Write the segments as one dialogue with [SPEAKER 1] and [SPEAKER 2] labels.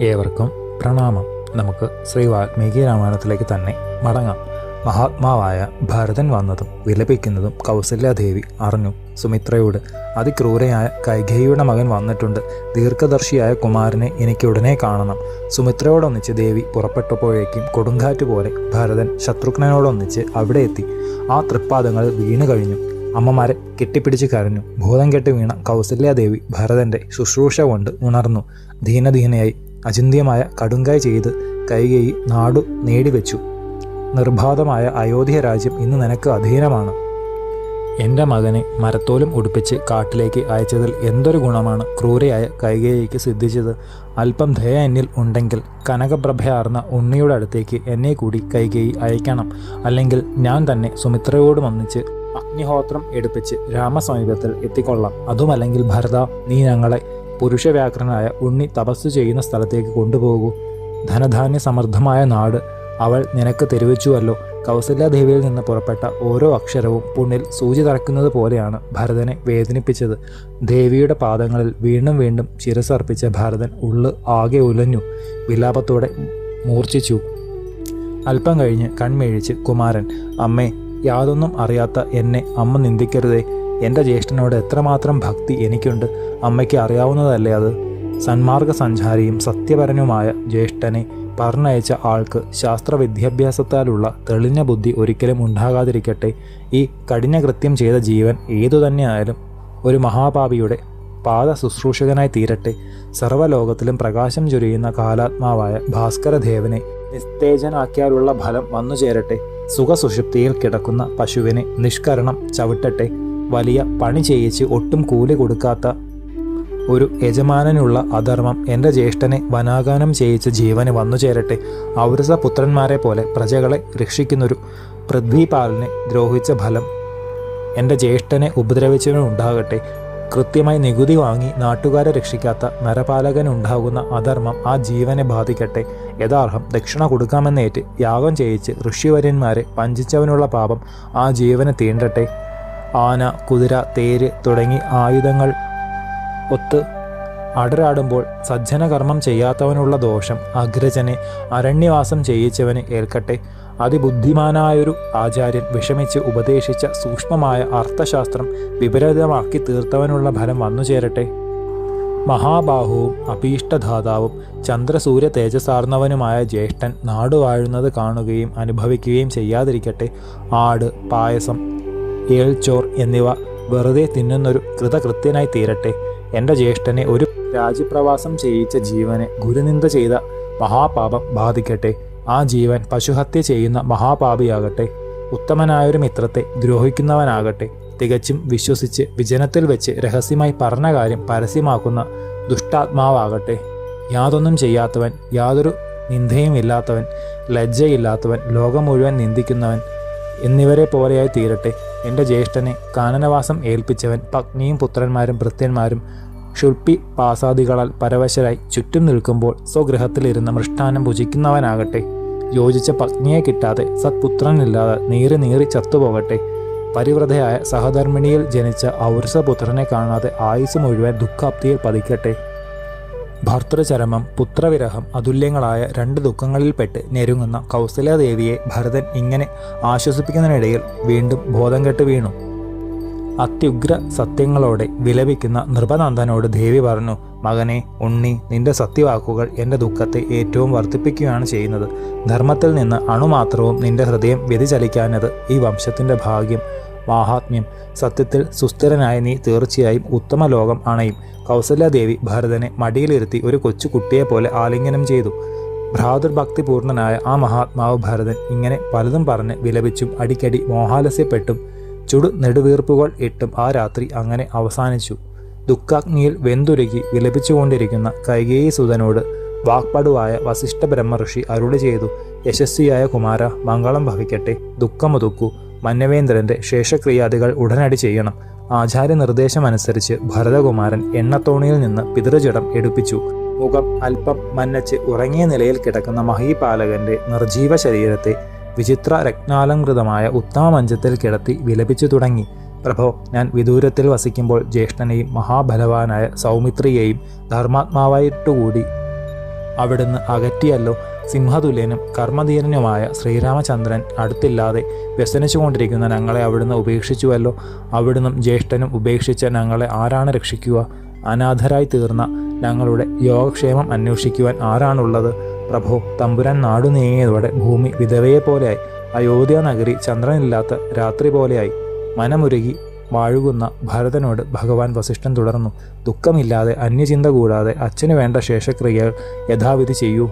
[SPEAKER 1] ഏവർക്കും പ്രണാമം. നമുക്ക് ശ്രീ വാൽമീകി രാമായണത്തിലേക്ക് തന്നെ മടങ്ങാം. മഹാത്മാവായ ഭരതൻ വന്നതും വിലപിക്കുന്നതും കൗസല്യാദേവി അറിഞ്ഞു. സുമിത്രയോട് അതിക്രൂരയായ കൈകേയിയുടെ മകൻ വന്നിട്ടുണ്ട്. ദീർഘദർശിയായ കുമാരനെ എനിക്ക് ഉടനെ കാണണം. സുമിത്രയോടൊന്നിച്ച് ദേവി പുറപ്പെട്ടപ്പോഴേക്കും കൊടുങ്കാറ്റ് പോലെ ഭരതൻ ശത്രുഘ്നനോടൊന്നിച്ച് അവിടെ എത്തി. ആ തൃപ്പാദങ്ങൾ വീണു കഴിഞ്ഞു അമ്മമാരെ കെട്ടിപ്പിടിച്ച് കരഞ്ഞു. ഭൂതം കെട്ട് വീണ കൗസല്യാദേവി ഭരതന്റെ ശുശ്രൂഷ കൊണ്ട് ഉണർന്നു. ദീനദീനയായി അചിന്ത്യമായ കടുങ്കായ് ചെയ്ത് കൈകേയി നാടു നേടിവെച്ചു നിർബാധമായ അയോധ്യ രാജ്യം ഇന്ന് നിനക്ക് അധീനമാണ്. എന്റെ മകനെ മരത്തോലും ഉടുപ്പിച്ച് കാട്ടിലേക്ക് അയച്ചതിൽ എന്തൊരു ഗുണമാണ് ക്രൂരയായ കൈകേയിക്ക് സിദ്ധിച്ചത്. അല്പം ദയ എന്നിൽ ഉണ്ടെങ്കിൽ കനകപ്രഭയാർന്ന ഉണ്ണിയുടെ അടുത്തേക്ക് എന്നെ കൂടി കൈകേയി അയക്കണം. അല്ലെങ്കിൽ ഞാൻ തന്നെ സുമിത്രയോടും ഒന്നിച്ച് അഗ്നിഹോത്രം എടുപ്പിച്ച് രാമസമീപത്തിൽ എത്തിക്കൊള്ളാം. അതുമല്ലെങ്കിൽ ഭരത നീ ഞങ്ങളെ പുരുഷവ്യാഘ്രനായ ഉണ്ണി തപസ് ചെയ്യുന്ന സ്ഥലത്തേക്ക് കൊണ്ടുപോകൂ. ധനധാന്യ സമൃദ്ധമായ നാട് അവൾ നിനക്ക് തെരുവിച്ചുവല്ലോ. കൗസല്യാദേവിയിൽ നിന്ന് പുറപ്പെട്ട ഓരോ അക്ഷരവും പുണ്ണിൽ സൂചി തറക്കുന്നത് പോലെയാണ് ഭരതനെ വേദനിപ്പിച്ചത്. ദേവിയുടെ പാദങ്ങളിൽ വീണ്ടും വീണ്ടും ശിരസർപ്പിച്ച ഭരതൻ ഉള്ളു ആകെ ഉലഞ്ഞു. വിലാപത്തോടെ മൂർച്ഛിച്ചു. അല്പം കഴിഞ്ഞ് കൺമേഴിച്ച് കുമാരൻ അമ്മേ യാതൊന്നും അറിയാത്ത എന്നെ അമ്മ നിന്ദിക്കരുതേ. എന്റെ ജ്യേഷ്ഠനോട് എത്രമാത്രം ഭക്തി എനിക്കുണ്ട്. അമ്മയ്ക്ക് അറിയാവുന്നതല്ലേ അത്? സന്മാർഗ സഞ്ചാരിയും സത്യപരനുമായ ജ്യേഷ്ഠനെ പറഞ്ഞയച്ച ആൾക്ക് ശാസ്ത്ര വിദ്യാഭ്യാസത്താലുള്ള തെളിഞ്ഞ ബുദ്ധി ഒരിക്കലും ഉണ്ടാകാതിരിക്കട്ടെ. ഈ കഠിന കൃത്യം ചെയ്ത ജീവൻ ഏതു തന്നെയായാലും ഒരു മഹാപാപിയുടെ പാദ ശുശ്രൂഷകനായി തീരട്ടെ. സർവലോകത്തിലും പ്രകാശം ചൊരിയുന്ന കാലാത്മാവായ ഭാസ്കരദേവനെ നിസ്തേജനാക്കിയാലുള്ള ഫലം വന്നു ചേരട്ടെ സുഖസുഷുപ്തിയിൽ കിടക്കുന്ന പശുവിനെ നിഷ്കരണം ചവിട്ടട്ടെ. വലിയ പണി ചെയ്യിച്ച് ഒട്ടും കൂലി കൊടുക്കാത്ത ഒരു യജമാനനുള്ള അധർമ്മം എന്റെ ജ്യേഷ്ഠനെ വനാഗാനം ചെയ്യിച്ച് ജീവന് വന്നു ചേരട്ടെ. ഔരസ പുത്രന്മാരെ പോലെ പ്രജകളെ രക്ഷിക്കുന്നൊരു പൃഥ്വിപാലിനെ ദ്രോഹിച്ച ഫലം എന്റെ ജ്യേഷ്ഠനെ ഉപദ്രവിച്ചവനുണ്ടാകട്ടെ കൃത്യമായി നികുതി വാങ്ങി നാട്ടുകാരെ രക്ഷിക്കാത്ത നരപാലകനുണ്ടാകുന്ന അധർമ്മം ആ ജീവനെ ബാധിക്കട്ടെ. യഥാർഹം ദക്ഷിണ കൊടുക്കാമെന്നേറ്റ് യാഗം ചെയ്യിച്ച് ഋഷിവര്യന്മാരെ വഞ്ചിച്ചവനുള്ള പാപം ആ ജീവനെ തീണ്ടട്ടെ. ആന കുതിര തേര് തുടങ്ങി ആയുധങ്ങൾ ഒത്ത് അടരാടുമ്പോൾ സജ്ജനകർമ്മം ചെയ്യാത്തവനുള്ള ദോഷം അഗ്രജനെ അരണ്യവാസം ചെയ്യിച്ചവന് ഏൽക്കട്ടെ. അതിബുദ്ധിമാനായൊരു ആചാര്യൻ വിഷമിച്ച് ഉപദേശിച്ച സൂക്ഷ്മമായ അർത്ഥശാസ്ത്രം വിപരീതമാക്കി തീർത്തവനുള്ള ഫലം വന്നു ചേരട്ടെ. മഹാബാഹുവും അഭീഷ്ടധാതാവും ചന്ദ്രസൂര്യ തേജസാർന്നവനുമായ ജ്യേഷ്ഠൻ നാടുവാഴുന്നത് കാണുകയും അനുഭവിക്കുകയും ചെയ്യാതിരിക്കട്ടെ. ആട് പായസം ഏൾച്ചോർ എന്നിവ വെറുതെ തിന്നുന്നൊരു കൃതകൃത്യനായി തീരട്ടെ. എന്റെ ജ്യേഷ്ഠനെ ഒരു രാജ്യപ്രവാസം ചെയ്യിച്ച ജീവനെ ഗുരുനിന്ദ ചെയ്ത മഹാപാപം ബാധിക്കട്ടെ. ആ ജീവൻ പശുഹത്യ ചെയ്യുന്ന മഹാപാപിയാകട്ടെ. ഉത്തമനായൊരു മിത്രത്തെ ദ്രോഹിക്കുന്നവനാകട്ടെ. തികച്ചും വിശ്വസിച്ച് വിജനത്തിൽ വെച്ച് രഹസ്യമായി പറഞ്ഞ കാര്യം പരസ്യമാക്കുന്ന ദുഷ്ടാത്മാവാകട്ടെ. യാതൊന്നും ചെയ്യാത്തവൻ യാതൊരു നിന്ദയും ഇല്ലാത്തവൻ ലജ്ജയില്ലാത്തവൻ ലോകം മുഴുവൻ നിന്ദിക്കുന്നവൻ എന്നിവരെ പോലെയായി തീരട്ടെ. എന്റെ ജ്യേഷ്ഠനെ കാനനവാസം ഏൽപ്പിച്ചവൻ പത്നിയും പുത്രന്മാരും ഭൃത്യന്മാരും ക്ഷുൽപ്പി പാസാദികളാൽ പരവശരായി ചുറ്റും നിൽക്കുമ്പോൾ സ്വഗൃഹത്തിലിരുന്ന് മൃഷ്ടാനം ഭുജിക്കുന്നവനാകട്ടെ. യോജിച്ച പത്നിയെ കിട്ടാതെ സത്പുത്രനില്ലാതെ നീറി നീറി ചത്തുപോകട്ടെ. പരിവ്രതയായ സഹധർമ്മിണിയിൽ ജനിച്ച ഔരസപുത്രനെ കാണാതെ ആയുസ് മുഴുവൻ ദുഃഖാപ്തിയിൽ പതിക്കട്ടെ. ഭർത്തൃചരമം പുത്രവിരഹം അതുല്യങ്ങളായ രണ്ട് ദുഃഖങ്ങളിൽപ്പെട്ട് ഞെരുങ്ങുന്ന കൗസല്യാദേവിയെ ഭരതൻ ഇങ്ങനെ ആശ്വസിപ്പിക്കുന്നതിനിടയിൽ വീണ്ടും ബോധം കെട്ട് വീണു. അത്യുഗ്ര സത്യങ്ങളോടെ വിലപിക്കുന്ന നൃപനന്ദനോട് ദേവി പറഞ്ഞു മകനെ ഉണ്ണി നിന്റെ സത്യവാക്കുകൾ എന്റെ ദുഃഖത്തെ ഏറ്റവും വർദ്ധിപ്പിക്കുകയാണ് ചെയ്യുന്നത്. ധർമ്മത്തിൽ നിന്ന് അണുമാത്രവും നിന്റെ ഹൃദയം വ്യതിചലിക്കാനത് ഈ വംശത്തിന്റെ ഭാഗ്യം മാഹാത്മ്യം. സത്യത്തിൽ സുസ്ഥിരനായ നീ തീർച്ചയായും ഉത്തമ ലോകം അണയും. കൗസല്യാദേവി ഭരതനെ മടിയിലിരുത്തി ഒരു കൊച്ചു കുട്ടിയെ പോലെ ആലിംഗനം ചെയ്തു. ഭ്രാതൃഭക്തിപൂർണനായ ആ മഹാത്മാവ് ഭരതൻ ഇങ്ങനെ പലതും പറഞ്ഞ് വിലപിച്ചും അടിക്കടി മോഹാലസ്യപ്പെട്ടും ചുടു നെടുവീർപ്പുകൾ ഇട്ടും ആ രാത്രി അങ്ങനെ അവസാനിച്ചു. ദുഃഖാഗ്നിയിൽ വെന്തുരുകി വിലപിച്ചുകൊണ്ടിരിക്കുന്ന കൈകേയി സുതനോട് വാക്പടുവായ വസിഷ്ഠ ബ്രഹ്മഋഷി അരുളി ചെയ്തു യശസ്വിയായ കുമാര മംഗളം ഭവിക്കട്ടെ ദുഃഖമുതുക്കൂ. മന്നവേന്ദ്രന്റെ ശേഷക്രിയാദികൾ ഉടനടി ചെയ്യണം. ആചാര്യ നിർദ്ദേശമനുസരിച്ച് ഭരതകുമാരൻ എണ്ണത്തോണിയിൽ നിന്ന് പിതൃജടം എടുപ്പിച്ചു. മുഖം അല്പം മന്നച്ച് ഉറങ്ങിയ നിലയിൽ കിടക്കുന്ന മഹീപാലകന്റെ നിർജീവ ശരീരത്തെ വിചിത്ര രത്നാലങ്കൃതമായ ഉത്തമ മഞ്ചത്തിൽ കിടത്തി വിലപിച്ചു തുടങ്ങി. പ്രഭോ ഞാൻ വിദൂരത്തിൽ വസിക്കുമ്പോൾ ജ്യേഷ്ഠനെയും മഹാബലവാനായ സൗമിത്രിയെയും ധർമാത്മാവായിട്ടുകൂടി അവിടുന്ന് അകറ്റിയല്ലോ. സിംഹതുല്യനും കർമ്മധീരനുമായ ശ്രീരാമചന്ദ്രൻ അടുത്തില്ലാതെ വ്യസനിച്ചുകൊണ്ടിരിക്കുന്ന ഞങ്ങളെ അവിടുന്ന് ഉപേക്ഷിച്ചുവല്ലോ. അവിടുന്ന് ജ്യേഷ്ഠനും ഉപേക്ഷിച്ച ഞങ്ങളെ ആരാണ് രക്ഷിക്കുക? അനാഥരായി തീർന്ന ഞങ്ങളുടെ യോഗക്ഷേമം അന്വേഷിക്കുവാൻ ആരാണുള്ളത്? പ്രഭോ തമ്പുരാൻ നാടു നീങ്ങിയതോടെ ഭൂമി വിധവയെ പോലെയായി അയോധ്യ നഗരി ചന്ദ്രനില്ലാത്ത രാത്രി പോലെയായി. മനമുരുകി വാഴുകുന്ന ഭരതനോട് ഭഗവാൻ വസിഷ്ഠൻ തുടർന്നു. ദുഃഖമില്ലാതെ അന്യചിന്ത കൂടാതെ അച്ഛന് വേണ്ട ശേഷക്രിയകൾ യഥാവിധി ചെയ്യൂ.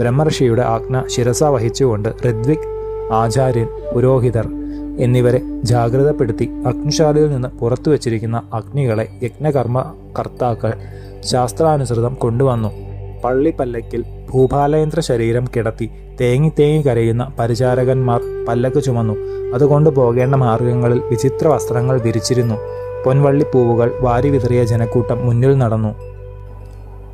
[SPEAKER 1] ബ്രഹ്മർഷിയുടെ ആജ്ഞ ശിരസ വഹിച്ചുകൊണ്ട് ഋത്വിക് ആചാര്യൻ പുരോഹിതർ എന്നിവരെ ജാഗ്രതപ്പെടുത്തി അഗ്നിശാലയിൽ നിന്ന് പുറത്തു വച്ചിരിക്കുന്ന അഗ്നികളെ യജ്ഞകർമ്മ കർത്താക്കൾ ശാസ്ത്രാനുസൃതം കൊണ്ടുവന്നു. പള്ളിപ്പല്ലക്കിൽ ഭൂപാലേന്ദ്ര ശരീരം കിടത്തി തേങ്ങി തേങ്ങി കരയുന്ന പരിചാരകന്മാർ പല്ലക്ക് ചുമന്നു. അതുകൊണ്ട് പോകേണ്ട മാർഗങ്ങളിൽ വിചിത്ര വസ്ത്രങ്ങൾ വിരിച്ചിരുന്നു പൊൻവള്ളിപ്പൂവുകൾ വാരി വിതറിയ ജനക്കൂട്ടം മുന്നിൽ നടന്നു.